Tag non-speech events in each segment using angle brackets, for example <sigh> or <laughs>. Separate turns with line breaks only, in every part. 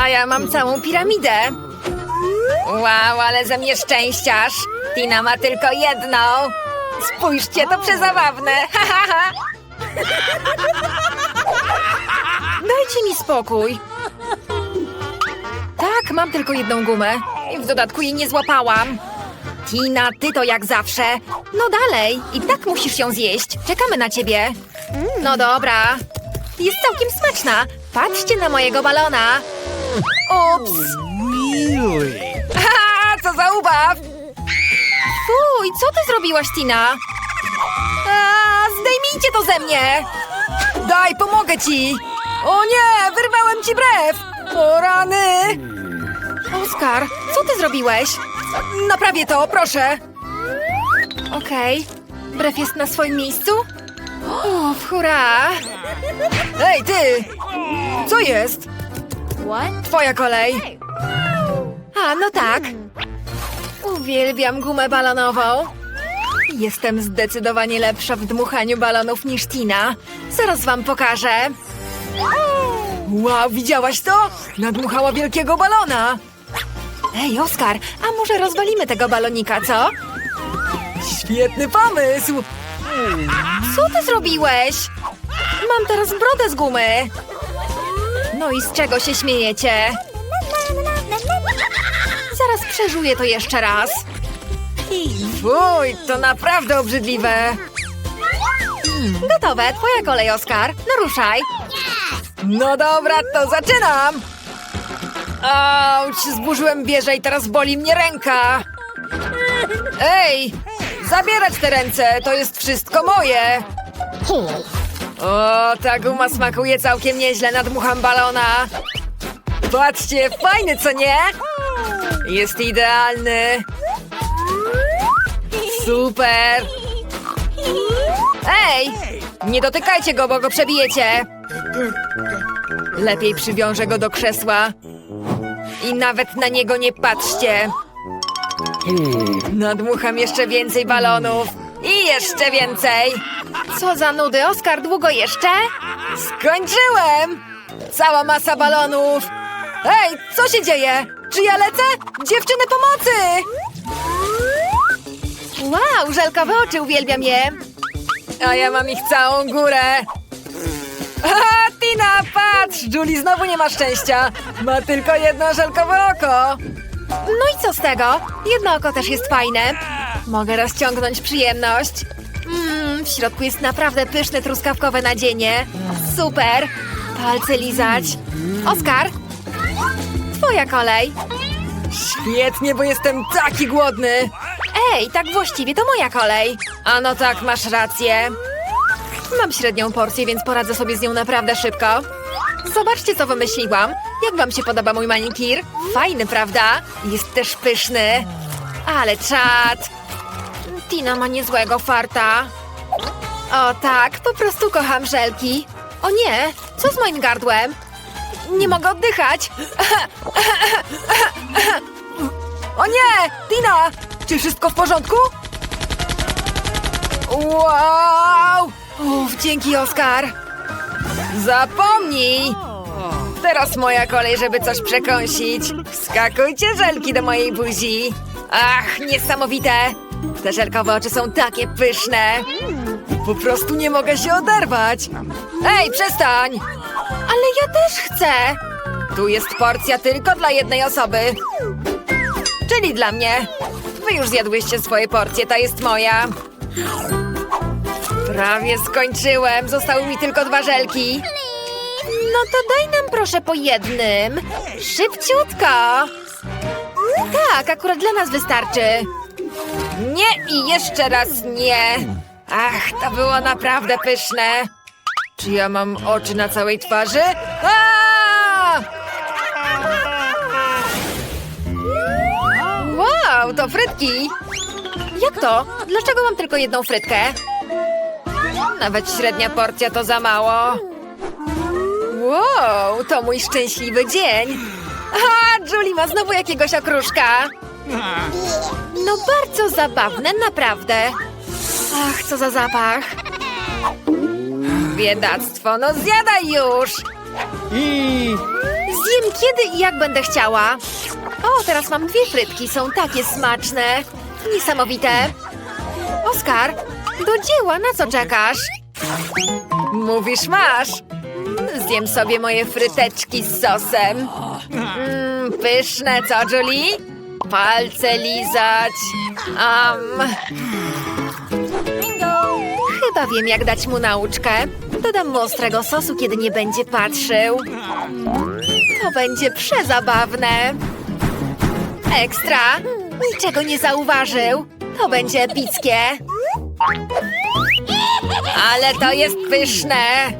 A ja mam całą piramidę. Wow, ale ze mnie szczęściarz. Tina ma tylko jedną. Spójrzcie, to przezabawne. <laughs> Dajcie mi spokój. Tak, mam tylko jedną gumę. I w dodatku jej nie złapałam. Tina, ty to jak zawsze. No dalej, i tak musisz ją zjeść. Czekamy na ciebie. No dobra. Jest całkiem smaczna. Patrzcie na mojego balona. Ups.
Really?
Haha, co za ubaw! Fuj, co ty zrobiłaś, Tina? A, zdejmijcie to ze mnie! Daj, pomogę ci! O nie, wyrwałem ci brew! O rany! Oskar, co ty zrobiłeś? Naprawię to, proszę! Okej, brew jest na swoim miejscu? Uff, hurra! Ej, ty! Co jest? Twoja kolej! A, no tak. Uwielbiam gumę balonową. Jestem zdecydowanie lepsza w dmuchaniu balonów niż Tina. Zaraz wam pokażę. Wow, widziałaś to? Nadmuchała wielkiego balona. Ej, Oskar, a może rozwalimy tego balonika, co? Świetny pomysł! Co ty zrobiłeś? Mam teraz brodę z gumy. No i z czego się śmiejecie? Zaraz przeżuję to jeszcze raz. Fuj, to naprawdę obrzydliwe. Gotowe, twoja kolej, Oskar. No ruszaj. No dobra, to zaczynam. Auć, zburzyłem wieżę i teraz boli mnie ręka. Ej, zabierać te ręce, to jest wszystko moje. O, ta guma smakuje całkiem nieźle, nadmucham balona. Patrzcie, fajny, co nie? Jest idealny. Super. Ej, nie dotykajcie go, bo go przebijecie. Lepiej przywiążę go do krzesła. I nawet na niego nie patrzcie. Nadmucham jeszcze więcej balonów. I jeszcze więcej. Co za nudy, Oskar, długo jeszcze? Skończyłem! Cała masa balonów. Ej, co się dzieje? Czy ja lecę? Dziewczyny pomocy! Wow, żelkowe oczy, uwielbiam je. A ja mam ich całą górę. Aha, Tina, patrz! Julie znowu nie ma szczęścia. Ma tylko jedno żelkowe oko. No i co z tego? Jedno oko też jest fajne. Mogę rozciągnąć przyjemność. Mmm, w środku jest naprawdę pyszne truskawkowe nadzienie. Super! Palce lizać. Oskar, twoja kolej. Świetnie, bo jestem taki głodny. Ej, tak właściwie to moja kolej. A no tak, masz rację. Mam średnią porcję, więc poradzę sobie z nią naprawdę szybko. Zobaczcie, co wymyśliłam. Jak wam się podoba mój manikir? Fajny, prawda? Jest też pyszny. Ale czad. Tina ma niezłego farta. O tak, po prostu kocham żelki. O nie, co z moim gardłem? Nie mogę oddychać. O nie! Tina! Czy wszystko w porządku? Wow! Uf, dzięki, Oskar. Zapomnij! Teraz moja kolej, żeby coś przekąsić. Wskakujcie żelki do mojej buzi. Ach, niesamowite! Te żelkowe oczy są takie pyszne. Po prostu nie mogę się oderwać. Ej, przestań! Ale ja też chcę. Tu jest porcja tylko dla jednej osoby. Czyli dla mnie. Wy już zjadłyście swoje porcje, ta jest moja. Prawie skończyłem. Zostały mi tylko dwa żelki. No to daj nam proszę po jednym. Szybciutko. Tak, akurat dla nas wystarczy. Nie i jeszcze raz nie. Ach, to było naprawdę pyszne. Czy ja mam oczy na całej twarzy? Wow, to frytki! Jak to? Dlaczego mam tylko jedną frytkę? Nawet średnia porcja to za mało. Wow, to mój szczęśliwy dzień. A, Julie ma znowu jakiegoś okruszka. No bardzo zabawne, naprawdę. Ach, co za zapach. Biedactwo, no zjadaj już! Zjem kiedy i jak będę chciała. O, teraz mam dwie frytki, są takie smaczne. Niesamowite. Oskar, do dzieła, na co czekasz? Mówisz, masz. Zjem sobie moje fryteczki z sosem. Mmm, pyszne, co, Julie? Palce lizać. Um. Chyba wiem, jak dać mu nauczkę. Dodam mu ostrego sosu, kiedy nie będzie patrzył. To będzie przezabawne. Ekstra. Niczego nie zauważył. To będzie epickie. Ale to jest pyszne.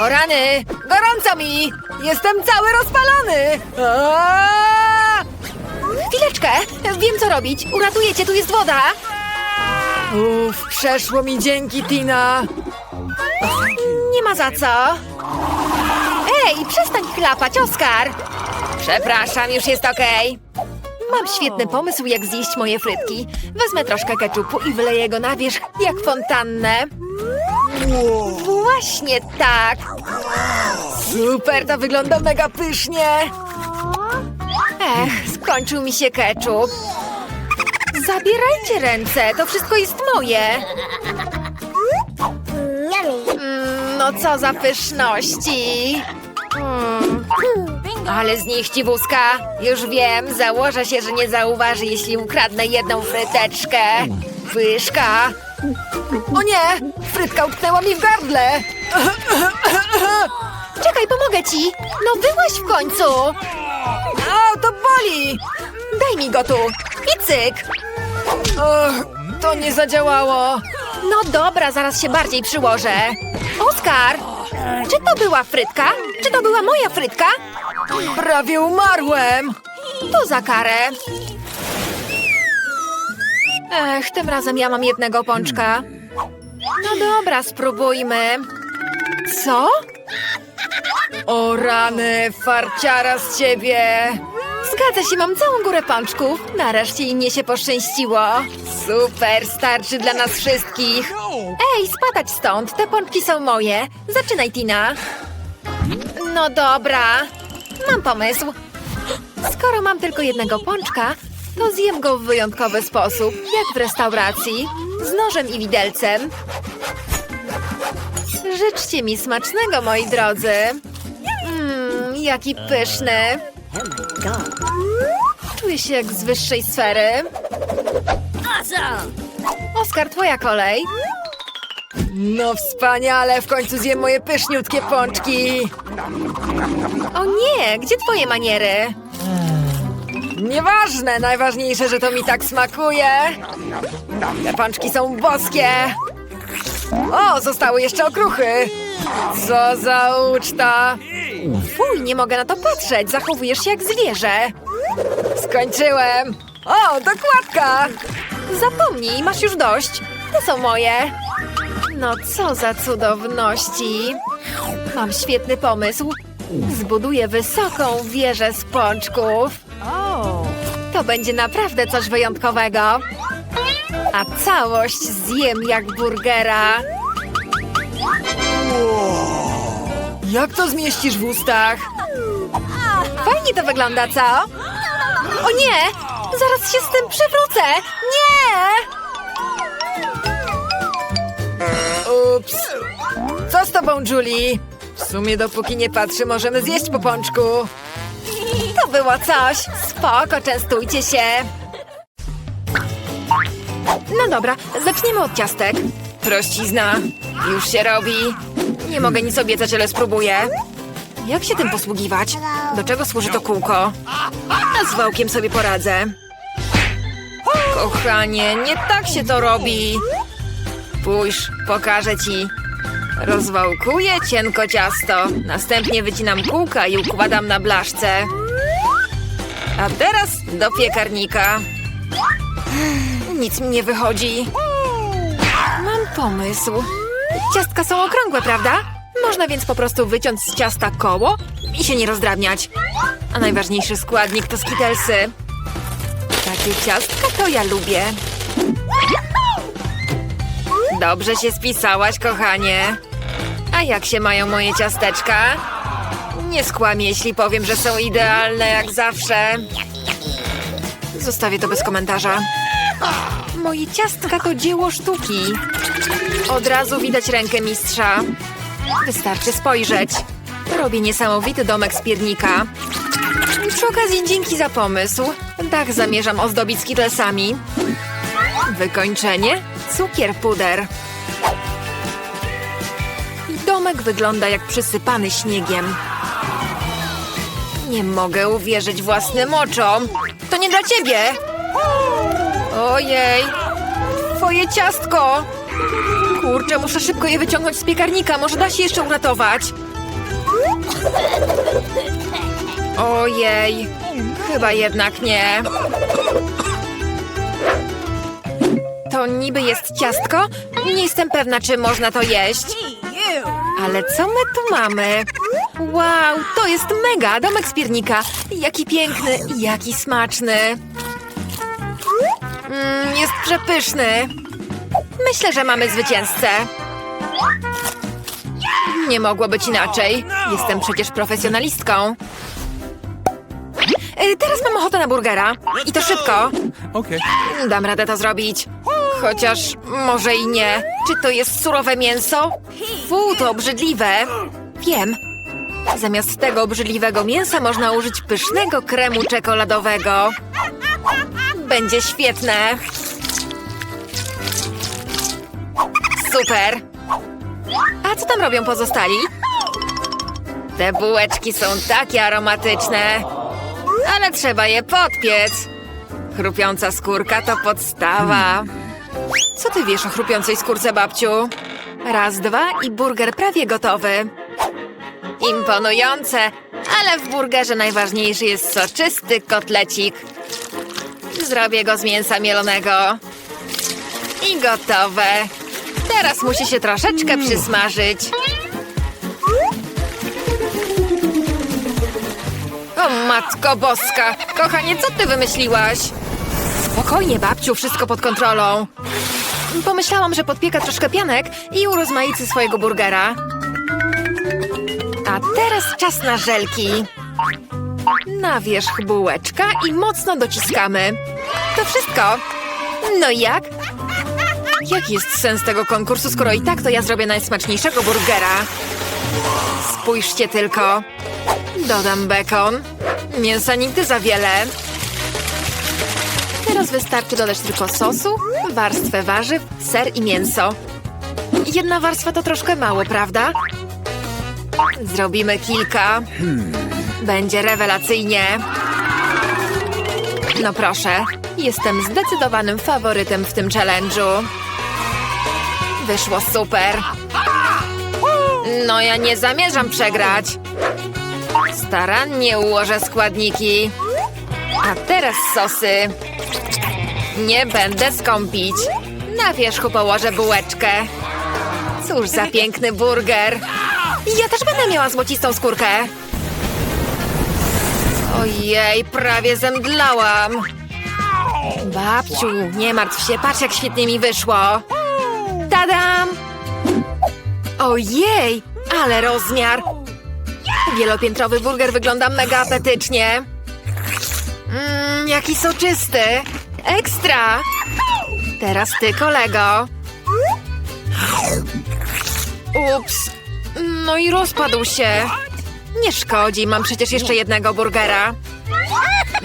O rany! Gorąco mi! Jestem cały rozpalony! Aaaa! Chwileczkę! Wiem, co robić. Uratuję cię, tu jest woda! Uff, przeszło mi dzięki, Tina! Nie ma za co. Ej, przestań chlapać, Oskar! Przepraszam, już jest okej. Mam świetny pomysł, jak zjeść moje frytki. Wezmę troszkę keczupu i wyleję go na wierzch, jak fontannę. Właśnie tak! Super, to wygląda mega pysznie! Ech, skończył mi się keczup. Zabierajcie ręce, to wszystko jest moje. Mm, no co za pyszności. Mm. Ale z nich ciwuska. Już wiem, założę się, że nie zauważy, jeśli ukradnę jedną fryteczkę. Pyszka. O nie! Frytka utknęła mi w gardle! Czekaj, pomogę ci! No byłaś w końcu! O, to boli! Daj mi go tu! I cyk! Och, to nie zadziałało! No dobra, zaraz się bardziej przyłożę. Oskar! Czy to była frytka? Czy to była moja frytka? Prawie umarłem! To za karę. Ech, tym razem ja mam jednego pączka. No dobra, spróbujmy. Co? O rany, farciara z ciebie! Zgadza się, mam całą górę pączków. Nareszcie im mnie się poszczęściło. Super, starczy dla nas wszystkich. Ej, spadać stąd, te pączki są moje. Zaczynaj, Tina. No dobra, mam pomysł. Skoro mam tylko jednego pączka, to zjem go w wyjątkowy sposób, jak w restauracji, z nożem i widelcem. Życzcie mi smacznego, moi drodzy. Mmm, jaki pyszny. Czuję się jak z wyższej sfery. Oskar, twoja kolej. No wspaniale, w końcu zjem moje pyszniutkie pączki. O nie, gdzie twoje maniery? Nieważne, najważniejsze, że to mi tak smakuje. Te pączki są boskie. O, zostały jeszcze okruchy. Co za uczta. Fuj, nie mogę na to patrzeć. Zachowujesz się jak zwierzę. Skończyłem. O, dokładka. Zapomnij, masz już dość. To są moje. No co za cudowności. Mam świetny pomysł. Zbuduję wysoką wieżę z pączków. To będzie naprawdę coś wyjątkowego. A całość zjem jak burgera. Jak to zmieścisz w ustach? Fajnie to wygląda, co? O nie! Zaraz się z tym przewrócę! Nie! Ups. Co z tobą, Julie? W sumie dopóki nie patrzy, możemy zjeść po pączku. To było coś. Spoko, częstujcie się. No dobra, zaczniemy od ciastek. Prościzna. Już się robi. Nie mogę nic obiecać, ale spróbuję. Jak się tym posługiwać? Do czego służy to kółko? A z wałkiem sobie poradzę. Kochanie, nie tak się to robi. Spójrz, pokażę ci. Rozwałkuję cienko ciasto. Następnie wycinam kółka i układam na blaszce. A teraz do piekarnika. Nic mi nie wychodzi. Mam pomysł. Ciastka są okrągłe, prawda? Można więc po prostu wyciąć z ciasta koło i się nie rozdrabniać. A najważniejszy składnik to skitelsy. Takie ciastka to ja lubię. Dobrze się spisałaś, kochanie. A jak się mają moje ciasteczka? Nie skłamię, jeśli powiem, że są idealne jak zawsze. Zostawię to bez komentarza. Moje ciastka to dzieło sztuki. Od razu widać rękę mistrza. Wystarczy spojrzeć. Robię niesamowity domek z piernika. Przy okazji dzięki za pomysł. Dach zamierzam ozdobić skidlesami. Wykończenie? Cukier puder. Domek wygląda jak przysypany śniegiem. Nie mogę uwierzyć własnym oczom. To nie dla ciebie! Ojej! Twoje ciastko! Kurczę, muszę szybko je wyciągnąć z piekarnika. Może da się jeszcze uratować. Ojej! Chyba jednak nie. To niby jest ciastko? Nie jestem pewna, czy można to jeść. Ale co my tu mamy? Wow, to jest mega! Domek z piernika. Jaki piękny, jaki smaczny. Mm, jest przepyszny. Myślę, że mamy zwycięzcę. Nie mogło być inaczej. Jestem przecież profesjonalistką. Y, Teraz mam ochotę na burgera. I to szybko.
Okay.
Dam radę to zrobić. Chociaż może i nie. Czy to jest surowe mięso? Fu, to obrzydliwe. Wiem. Zamiast tego obrzydliwego mięsa można użyć pysznego kremu czekoladowego. Będzie świetne. Super. A co tam robią pozostali? Te bułeczki są takie aromatyczne. Ale trzeba je podpiec. Chrupiąca skórka to podstawa. Co ty wiesz o chrupiącej skórce, babciu? Raz, dwa i burger prawie gotowy. Imponujące, ale w burgerze najważniejszy jest soczysty kotlecik. Zrobię go z mięsa mielonego. I gotowe. Teraz musi się troszeczkę przysmażyć. O matko boska! Kochanie, co ty wymyśliłaś? Spokojnie, babciu, wszystko pod kontrolą. Pomyślałam, że podpieka troszkę pianek i urozmaicy swojego burgera. A teraz czas na żelki. Na wierzch bułeczka i mocno dociskamy. To wszystko. No jak? Jaki jest sens tego konkursu, skoro i tak to ja zrobię najsmaczniejszego burgera? Spójrzcie tylko. Dodam bekon. Mięsa nigdy za wiele. Teraz wystarczy dodać tylko sosu, warstwę warzyw, ser i mięso. Jedna warstwa to troszkę mało, prawda? Zrobimy kilka. Będzie rewelacyjnie. No proszę, jestem zdecydowanym faworytem w tym challenge'u. Wyszło super. No ja nie zamierzam przegrać. Starannie ułożę składniki. A teraz sosy. Nie będę skąpić. Na wierzchu położę bułeczkę. Cóż za piękny burger. Ja też będę miała złocistą skórkę. Ojej, prawie zemdlałam. Babciu, nie martw się, patrz jak świetnie mi wyszło. Tadam! Ojej, ale rozmiar. Wielopiętrowy burger wygląda mega apetycznie. Mmm, jaki soczysty. Ekstra! Teraz ty, kolego. Ups. No i rozpadł się. Nie szkodzi, mam przecież jeszcze jednego burgera.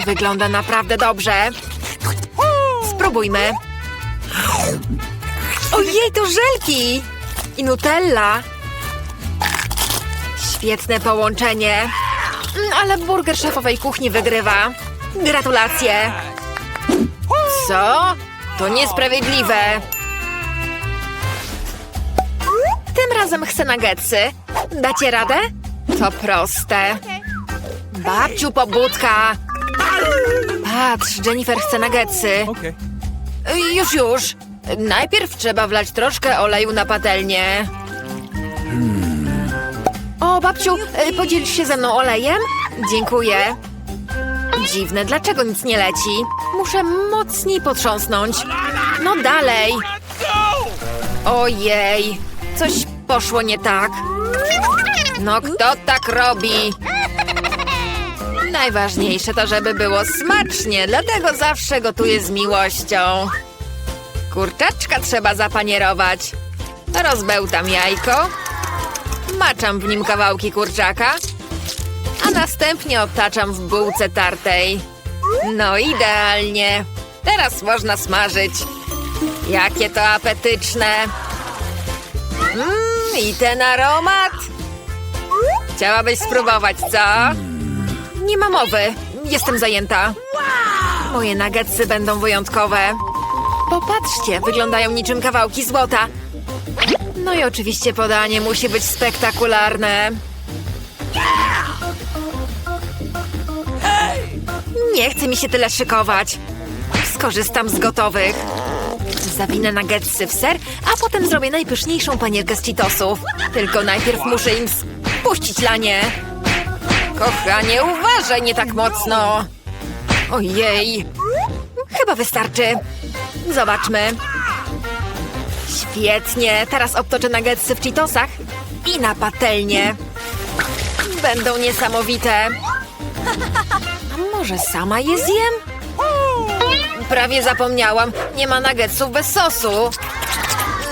Wygląda naprawdę dobrze. Spróbujmy. Ojej, to żelki! I nutella. Świetne połączenie. Ale burger szefowej kuchni wygrywa. Gratulacje. Co? To niesprawiedliwe. Tym razem chcę nuggetsy. Dacie radę? To proste. Babciu, pobudka. Patrz, Jennifer chce nuggetsy. Już, już. Najpierw trzeba wlać troszkę oleju na patelnię. O, babciu, y, podzielisz się ze mną olejem? Dziękuję. Dziwne, dlaczego nic nie leci? Muszę mocniej potrząsnąć. No dalej. Ojej, coś poszło nie tak. No kto tak robi? Najważniejsze to, żeby było smacznie, dlatego zawsze gotuję z miłością. Kurczaczka trzeba zapanierować. Rozbełtam jajko, maczam w nim kawałki kurczaka, a następnie obtaczam w bułce tartej. No idealnie. Teraz można smażyć. Jakie to apetyczne. Mmm, i ten aromat. Chciałabyś spróbować, co? Nie ma mowy. Jestem zajęta. Moje nuggetsy będą wyjątkowe. Popatrzcie, wyglądają niczym kawałki złota. No i oczywiście podanie musi być spektakularne. Nie chce mi się tyle szykować. Skorzystam z gotowych. Zawinę nuggetsy w ser, a potem zrobię najpyszniejszą panierkę z Cheetosów. Tylko najpierw muszę im spuścić lanie. Kochanie, uważaj nie tak mocno. Ojej. Chyba wystarczy. Zobaczmy. Świetnie. Teraz obtoczę nuggetsy w Cheetosach i na patelnię. Będą niesamowite. Może sama je zjem? Prawie zapomniałam. Nie ma nuggetsów bez sosu.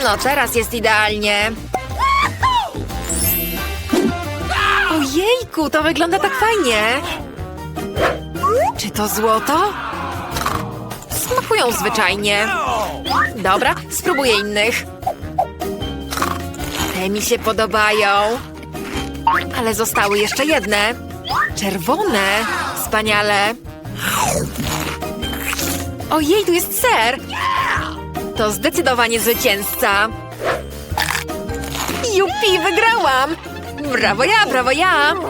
No teraz jest idealnie. Ojejku, to wygląda tak fajnie. Czy to złoto? Smakują zwyczajnie. Dobra, spróbuję innych. Te mi się podobają. Ale zostały jeszcze jedne. Czerwone. Wspaniale. Ojej, tu jest ser! To zdecydowanie zwycięzca. Jupi, wygrałam! Brawo ja, brawo ja! Mm,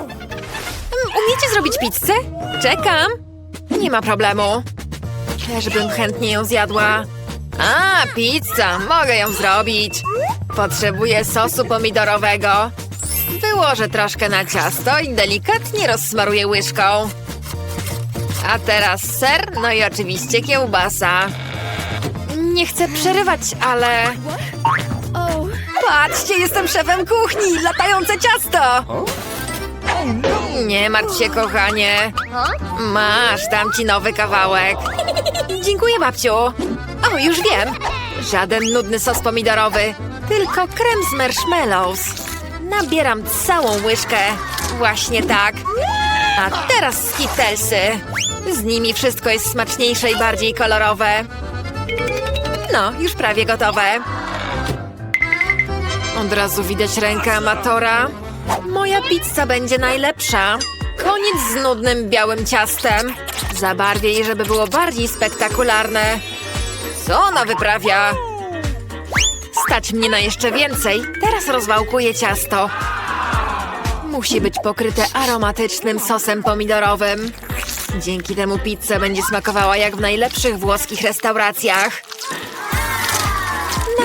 Umiecie zrobić pizzę? Czekam. Nie ma problemu. Też bym chętnie ją zjadła. A, pizza! Mogę ją zrobić. Potrzebuję sosu pomidorowego. Wyłożę troszkę na ciasto i delikatnie rozsmaruję łyżką. A teraz ser, no i oczywiście kiełbasa. Nie chcę przerywać, ale... Patrzcie, jestem szefem kuchni! Latające ciasto! Nie martw się, kochanie. Masz, dam ci nowy kawałek. Dziękuję, babciu. O, już wiem. Żaden nudny sos pomidorowy, tylko krem z marshmallows. Nabieram całą łyżkę. Właśnie tak. A teraz skitelsy. Z nimi wszystko jest smaczniejsze i bardziej kolorowe. No, już prawie gotowe. Od razu widać rękę amatora. Moja pizza będzie najlepsza. Koniec z nudnym białym ciastem. Zabarwię je, żeby było bardziej spektakularne. Co ona wyprawia? Stać mnie na jeszcze więcej. Teraz rozwałkuję ciasto. Musi być pokryte aromatycznym sosem pomidorowym. Dzięki temu pizza będzie smakowała jak w najlepszych włoskich restauracjach.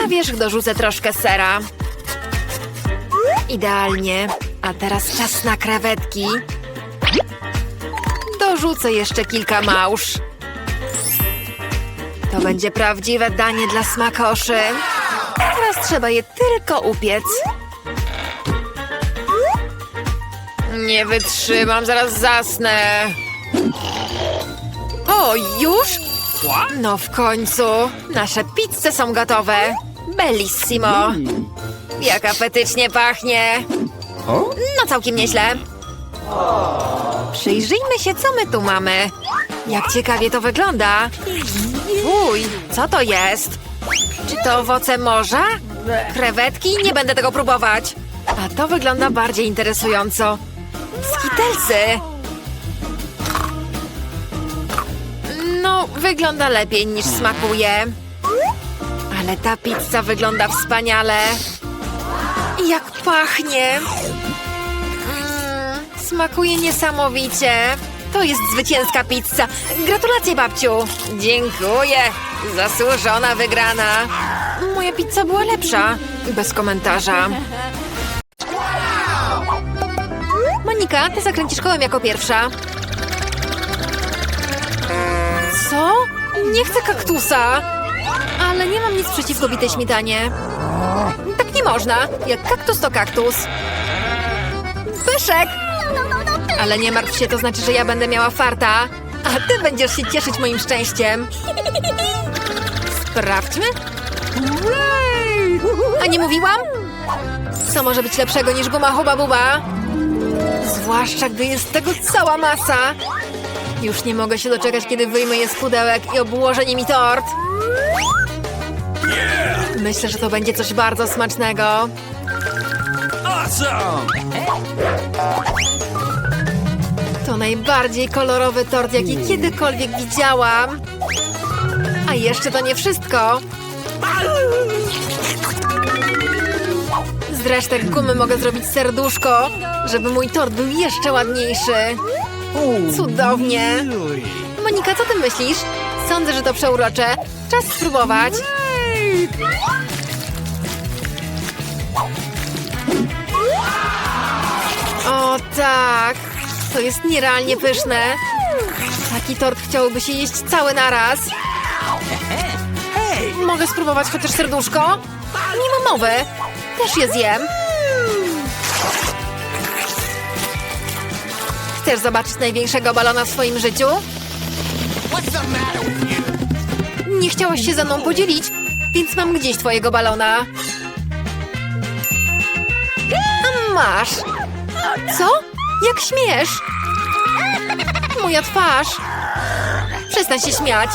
Na wierzch dorzucę troszkę sera. Idealnie. A teraz czas na krewetki. Dorzucę jeszcze kilka małż. To będzie prawdziwe danie dla smakoszy. Teraz trzeba je tylko upiec. Nie wytrzymam, zaraz zasnę. O, już? No w końcu. Nasze pizze są gotowe. Bellissimo. Jak apetycznie pachnie. No całkiem nieźle. Przyjrzyjmy się, co my tu mamy. Jak ciekawie to wygląda. Uj, co to jest? Czy to owoce morza? Krewetki? Nie będę tego próbować. A to wygląda bardziej interesująco. Skitelsy. No, wygląda lepiej niż smakuje. Ale ta pizza wygląda wspaniale. Jak pachnie! Mm, smakuje niesamowicie. To jest zwycięska pizza. Gratulacje, babciu. Dziękuję. Zasłużona wygrana. Moja pizza była lepsza. Bez komentarza. Monika, ty zakręcisz kołem jako pierwsza. Co? Nie chcę kaktusa. Ale nie mam nic przeciwko bitej śmietanie. Tak można. Jak kaktus to kaktus. Pyszek! Ale nie martw się, to znaczy, że ja będę miała farta, a ty będziesz się cieszyć moim szczęściem. Sprawdźmy. A nie mówiłam? Co może być lepszego niż guma huba buba? Zwłaszcza, gdy jest tego cała masa. Już nie mogę się doczekać, kiedy wyjmę je z pudełek i obłożę nimi tort. Myślę, że to będzie coś bardzo smacznego.
Awesome!
To najbardziej kolorowy tort, jaki kiedykolwiek widziałam. A jeszcze to nie wszystko. Z resztek gumy mogę zrobić serduszko, żeby mój tort był jeszcze ładniejszy. Cudownie. Monika, co ty myślisz? Sądzę, że to przeurocze. Czas spróbować. O tak, to jest nierealnie pyszne. Taki tort chciałoby się jeść cały naraz. Mogę spróbować chociaż serduszko? Nie ma mowy. Też je zjem. Chcesz zobaczyć największego balona w swoim życiu? Nie chciałaś się ze mną podzielić, więc mam gdzieś twojego balona. Masz. Co? Jak śmiesz? Moja twarz. Przestań się śmiać.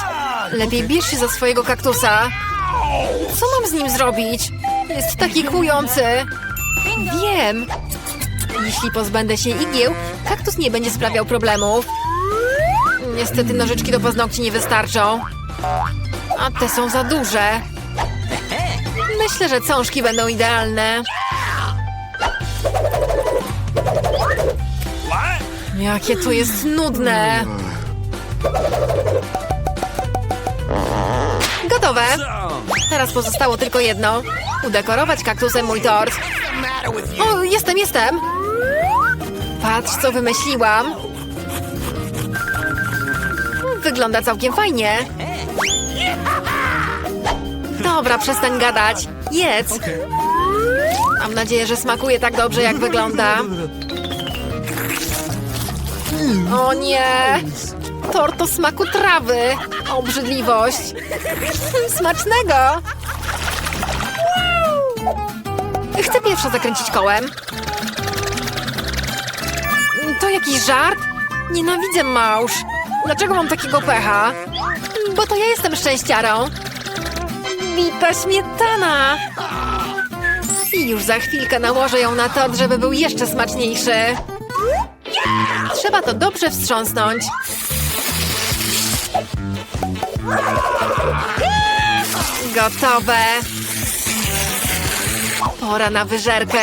Lepiej bierz się za swojego kaktusa. Co mam z nim zrobić? Jest taki kłujący. Wiem. Jeśli pozbędę się igieł, kaktus nie będzie sprawiał problemów. Niestety nożyczki do paznokci nie wystarczą. A te są za duże. Myślę, że cążki będą idealne. Jakie to jest nudne. Gotowe. Teraz pozostało tylko jedno. Udekorować kaktusem mój tort. O, jestem, jestem. Patrz, co wymyśliłam. Wygląda całkiem fajnie. Dobra, przestań gadać. Jedz. Mam nadzieję, że smakuje tak dobrze, jak wygląda. O nie! Tort o smaku trawy. Obrzydliwość. Smacznego! Chcę pierwsza zakręcić kołem. To jakiś żart? Nienawidzę małż. Dlaczego mam takiego pecha? Bo to ja jestem szczęściarą. Bita śmietana. I już za chwilkę nałożę ją na tort, żeby był jeszcze smaczniejszy. Trzeba to dobrze wstrząsnąć. Gotowe. Pora na wyżerkę.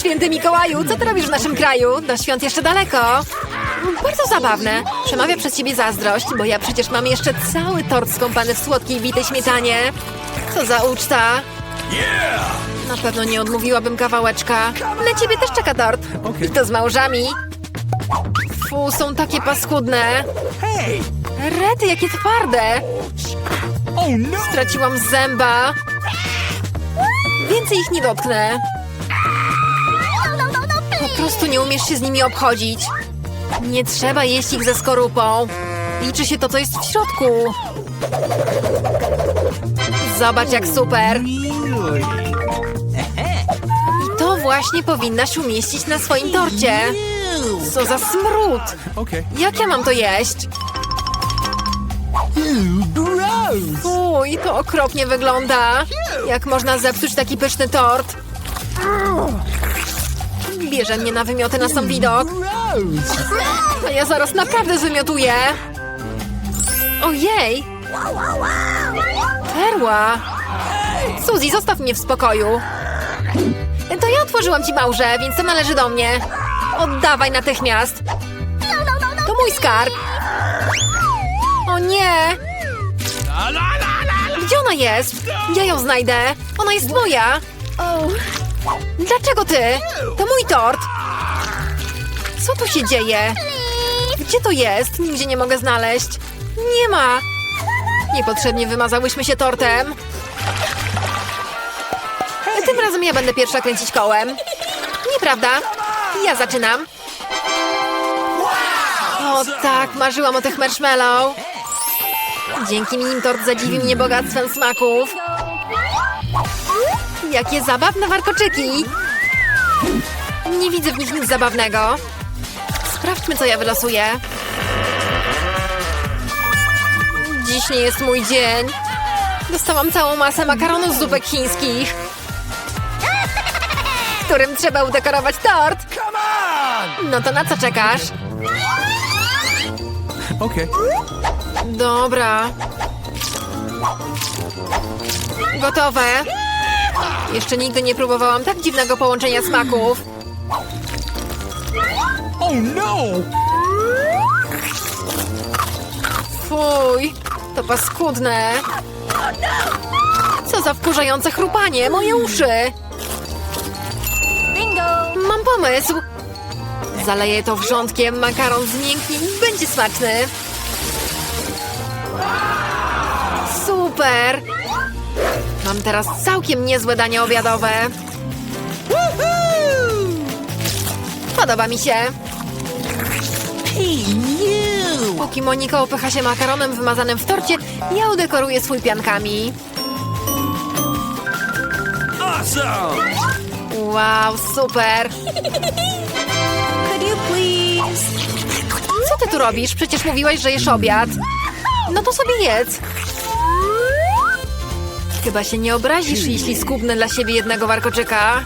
Święty Mikołaju, co ty robisz w naszym kraju? Do świąt jeszcze daleko. Bardzo zabawne. Przemawia przez ciebie zazdrość, bo ja przecież mam jeszcze cały tort skąpany w słodkiej bitej śmietanie. Co za uczta. Na pewno nie odmówiłabym kawałeczka. Na ciebie też czeka tort. I to z małżami. Fu, są takie paskudne. Rety, jakie twarde.
Oh no!
Straciłam zęba. Więcej ich nie dotknę. Po prostu nie umiesz się z nimi obchodzić. Nie trzeba jeść ich ze skorupą. Liczy się to, co jest w środku. Zobacz, jak super. I to właśnie powinnaś umieścić na swoim torcie. Co za smród. Jak ja mam to jeść?
Gross!
Uj, to okropnie wygląda. Jak można zepsuć taki pyszny tort? Bierze mnie na wymioty na sam widok. A ja zaraz naprawdę zwymiotuję. Ojej! Perła! Suzy, zostaw mnie w spokoju. To ja otworzyłam ci małże, więc to należy do mnie. Oddawaj natychmiast. To mój skarb. O nie! Gdzie ona jest? Ja ją znajdę. Ona jest moja. Dlaczego ty? To mój tort. Co tu się dzieje? Gdzie to jest? Nigdzie nie mogę znaleźć. Nie ma. Niepotrzebnie wymazałyśmy się tortem. Tym razem ja będę pierwsza kręcić kołem. Nieprawda? Ja zaczynam. O tak, marzyłam o tych marshmallow. Dzięki nim tort zadziwi mnie bogactwem smaków. Jakie zabawne warkoczyki! Nie widzę w nich nic zabawnego. Sprawdźmy, co ja wylosuję. Dziś nie jest mój dzień. Dostałam całą masę makaronu z zupek chińskich, którym trzeba udekorować tort. No to na co czekasz?
Okay.
Dobra. Gotowe. Jeszcze nigdy nie próbowałam tak dziwnego połączenia smaków.
Oh no!
Fuj, to paskudne. Co za wkurzające chrupanie, moje uszy. Bingo! Mam pomysł. Zaleję to wrzątkiem, makaron zmięknie i będzie smaczny. Super! Mam teraz całkiem niezłe danie obiadowe. Podoba mi się.
Hey, you!
Póki Monika upycha się makaronem wymazanym w torcie, ja udekoruję swój piankami.
Awesome!
Wow, super!
Could you please?
Co ty tu robisz? Przecież mówiłaś, że jesz obiad. No to sobie jedz. Chyba się nie obrazisz, jeśli skubnę dla siebie jednego warkoczyka.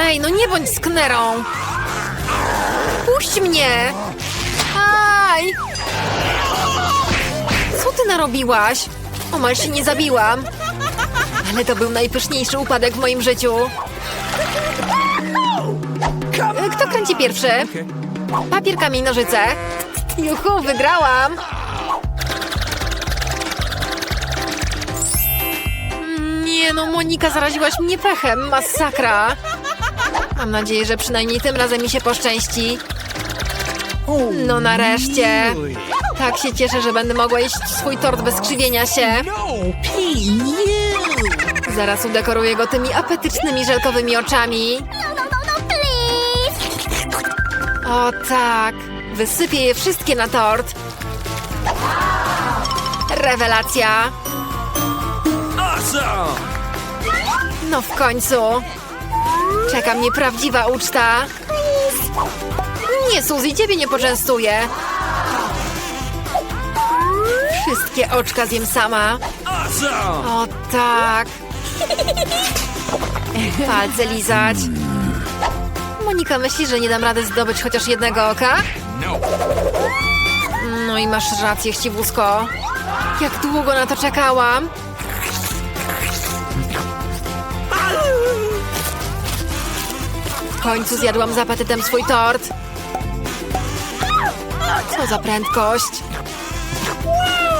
Ej, no nie bądź sknerą. Puść mnie! Aj! Co ty narobiłaś? Omal się nie zabiłam. Ale to był najpyszniejszy upadek w moim życiu. Kto kręci pierwszy? Papier, kamień, nożyce. Juhu, wygrałam! Nie no, Monika, zaraziłaś mnie pechem. Masakra. Mam nadzieję, że przynajmniej tym razem mi się poszczęści. No nareszcie. Tak się cieszę, że będę mogła jeść swój tort bez krzywienia się.
No!
Zaraz udekoruję go tymi apetycznymi żelkowymi oczami. O tak, wysypię je wszystkie na tort. Rewelacja.
Awesome!
No w końcu. Czeka mnie prawdziwa uczta. Nie, Suzy, ciebie nie poczęstuję. Wszystkie oczka zjem sama. O tak. Palce lizać. Monika myśli, że nie dam rady zdobyć chociaż jednego oka?
No!
No i masz rację, chciwusko. Jak długo na to czekałam. W końcu zjadłam z apetytem swój tort. Co za prędkość.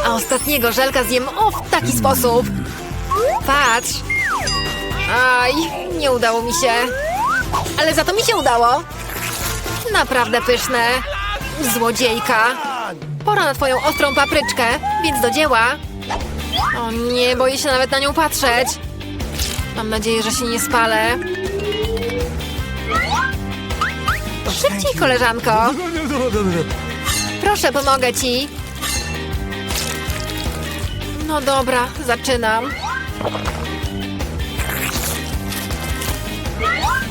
A ostatniego żelka zjem o w taki sposób. Patrz. Aj, nie udało mi się. Ale za to mi się udało. Naprawdę pyszne. Złodziejka. Pora na twoją ostrą papryczkę, więc do dzieła. O nie, boję się nawet na nią patrzeć. Mam nadzieję, że się nie spalę. Szybciej, koleżanko. Proszę, pomogę ci. No dobra, zaczynam.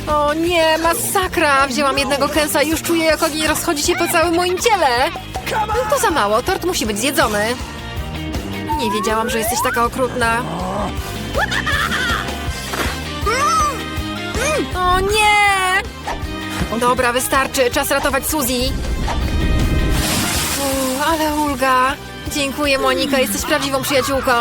O nie, masakra! Wzięłam jednego kęsa i już czuję, jak ogień rozchodzi się po całym moim ciele. No to za mało, tort musi być zjedzony. Nie wiedziałam, że jesteś taka okrutna. O nie! Dobra, wystarczy. Czas ratować Suzy. Uff, ale ulga. Dziękuję, Monika. Jesteś prawdziwą przyjaciółką.